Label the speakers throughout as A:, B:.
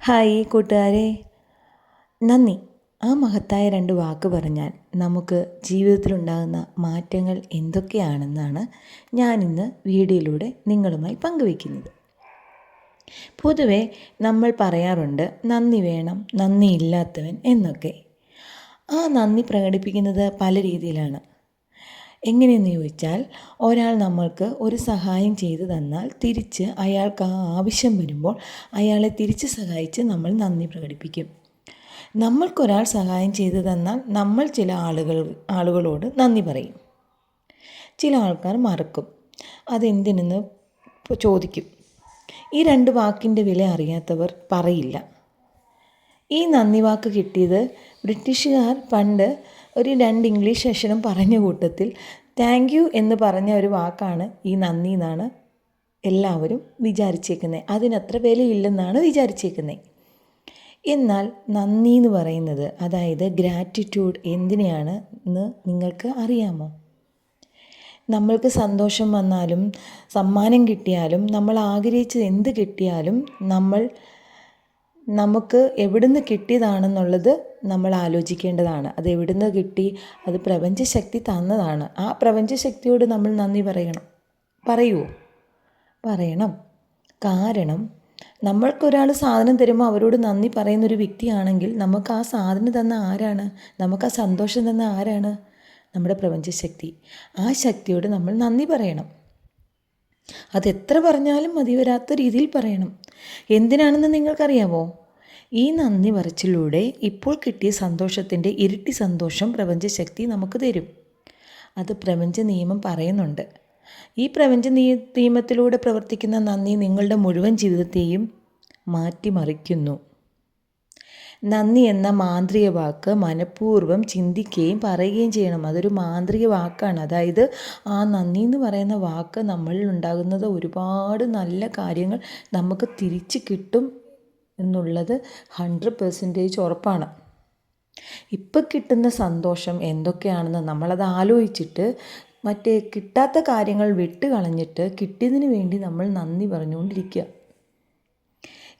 A: Hi കൂട്ടുകാരെ. നന്ദി. ആ മഹത്തായ രണ്ട് വാക്ക് പറഞ്ഞാൽ നമുക്ക് ജീവിതത്തിലുണ്ടാകുന്ന മാറ്റങ്ങൾ എന്തൊക്കെയാണെന്നാണ് ഞാനിന്ന് വീഡിയോയിലൂടെ നിങ്ങളുമായി പങ്കുവയ്ക്കുന്നത്. പൊതുവെ നമ്മൾ പറയാറുണ്ട് നന്ദി വേണം നന്ദി ഇല്ലാത്തവൻ എന്നൊക്കെ. ആ നന്ദി പ്രകടിപ്പിക്കുന്നത് പല രീതിയിലാണ്. എങ്ങനെയെന്ന് ചോദിച്ചാൽ ഒരാൾ നമ്മൾക്ക് ഒരു സഹായം ചെയ്തു തന്നാൽ തിരിച്ച് അയാൾക്ക് ആ ആവശ്യം വരുമ്പോൾ അയാളെ തിരിച്ച് സഹായിച്ച് നമ്മൾ നന്ദി പ്രകടിപ്പിക്കും. നമ്മൾക്കൊരാൾ സഹായം ചെയ്തു തന്നാൽ നമ്മൾ ചില ആളുകൾ ആളുകളോട് നന്ദി പറയും. ചില ആൾക്കാർ മറക്കും. അതെന്തിനെന്ന് ചോദിക്കും. ഈ രണ്ട് വാക്കിന്റെ വില അറിയാത്തവർ പറയില്ല. ഈ നന്ദി വാക്ക് കിട്ടിയത് ബ്രിട്ടീഷുകാർ പണ്ട് ഒരു രണ്ട് ഇംഗ്ലീഷ് അക്ഷരം പറഞ്ഞ കൂട്ടത്തിൽ താങ്ക് യു എന്ന് പറഞ്ഞ ഒരു വാക്കാണ് ഈ നന്ദി എന്നാണ് എല്ലാവരും വിചാരിച്ചേക്കുന്നത് അതിനത്ര വിലയില്ലെന്നാണ് വിചാരിച്ചേക്കുന്നത് എന്നാൽ നന്ദി എന്ന് പറയുന്നത് അതായത് ഗ്രാറ്റിറ്റ്യൂഡ് എന്തിനെയാണ് എന്ന് നിങ്ങൾക്ക് അറിയാമോ? നമ്മൾക്ക് സന്തോഷം വന്നാലും സമ്മാനം കിട്ടിയാലും നമ്മൾ ആഗ്രഹിച്ചത് എന്ത് കിട്ടിയാലും നമ്മൾ നമുക്ക് എവിടുന്ന് കിട്ടിയതാണെന്നുള്ളത് നമ്മൾ ആലോചിക്കേണ്ടതാണ്. അത് എവിടുന്ന് കിട്ടി? അത് പ്രപഞ്ചശക്തി തന്നതാണ്. ആ പ്രപഞ്ചശക്തിയോട് നമ്മൾ നന്ദി പറയണം. പറയുമോ പറയണം. കാരണം നമ്മൾക്കൊരാൾ സാധനം തരുമ്പോൾ അവരോട് നന്ദി പറയുന്നൊരു വ്യക്തിയാണെങ്കിൽ നമുക്ക് ആ സാധനം തന്ന ആരാണ്? നമുക്ക് ആ സന്തോഷം തന്ന ആരാണ്? നമ്മുടെ പ്രപഞ്ചശക്തി. ആ ശക്തിയോട് നമ്മൾ നന്ദി പറയണം. അത് എത്ര പറഞ്ഞാലും മതി വരാത്ത രീതിയിൽ പറയണം. എന്തിനാണെന്ന് നിങ്ങൾക്കറിയാമോ? ഈ നന്ദി പറച്ചിലൂടെ ഇപ്പോൾ കിട്ടിയ സന്തോഷത്തിന്റെ ഇരട്ടി സന്തോഷം പ്രപഞ്ചശക്തി നമുക്ക് തരും. അത് പ്രപഞ്ച നിയമം പറയുന്നുണ്ട്. ഈ പ്രപഞ്ച നിയമത്തിലൂടെ പ്രവർത്തിക്കുന്ന നന്ദി നിങ്ങളുടെ മുഴുവൻ ജീവിതത്തെയും മാറ്റിമറിക്കുന്നു. നന്ദി എന്ന മാന്ത്രിക വാക്ക് മനഃപൂർവം ചിന്തിക്കുകയും പറയുകയും ചെയ്യണം. അതൊരു മാന്ത്രിക വാക്കാണ്. അതായത് ആ നന്ദി എന്ന് പറയുന്ന വാക്ക് നമ്മളിൽ ഉണ്ടാകുന്നത് ഒരുപാട് നല്ല കാര്യങ്ങൾ നമുക്ക് തിരിച്ച് കിട്ടും എന്നുള്ളത് ഹൺഡ്രഡ് പെർസെന്റേജ് ഉറപ്പാണ്. ഇപ്പം കിട്ടുന്ന സന്തോഷം എന്തൊക്കെയാണെന്ന് നമ്മളത് ആലോചിച്ചിട്ട് മറ്റേ കിട്ടാത്ത കാര്യങ്ങൾ വിട്ട് കളഞ്ഞിട്ട് കിട്ടിയതിന് വേണ്ടി നമ്മൾ നന്ദി പറഞ്ഞുകൊണ്ടിരിക്കുക.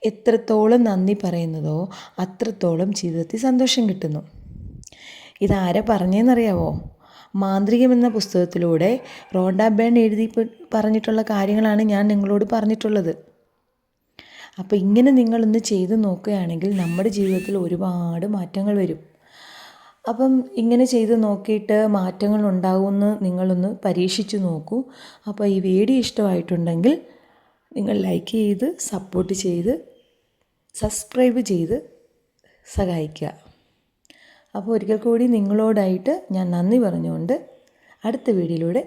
A: എത്രത്തോളം നന്ദി പറയുന്നതോ അത്രത്തോളം ജീവിതത്തിൽ സന്തോഷം കിട്ടുന്നു. ഇതാരെ പറഞ്ഞതെന്നറിയാവോ മാന്ത്രികം എന്ന പുസ്തകത്തിലൂടെ റോഡ ബേൺ എഴുതി പറഞ്ഞിട്ടുള്ള കാര്യങ്ങളാണ് ഞാൻ നിങ്ങളോട് പറഞ്ഞിട്ടുള്ളത്. അപ്പോൾ ഇങ്ങനെ നിങ്ങളൊന്ന് ചെയ്തു നോക്കുകയാണെങ്കിൽ നമ്മുടെ ജീവിതത്തിൽ ഒരുപാട് മാറ്റങ്ങൾ വരും. അപ്പം ഇങ്ങനെ ചെയ്ത് നോക്കിയിട്ട് മാറ്റങ്ങൾ ഉണ്ടാകുമെന്ന് നിങ്ങളൊന്ന് പരീക്ഷിച്ചു നോക്കൂ. അപ്പോൾ ഈ വീഡിയോ ഇഷ്ടമായിട്ടുണ്ടെങ്കിൽ നിങ്ങൾ ലൈക്ക് ചെയ്ത് സപ്പോർട്ട് ചെയ്ത് സബ്സ്ക്രൈബ് ചെയ്ത് സഹായിക്കുക. അപ്പോൾ ഒരിക്കൽ കൂടി നിങ്ങളോടായിട്ട് ഞാൻ നന്ദി പറഞ്ഞുകൊണ്ട് അടുത്ത വീഡിയോയിലൂടെ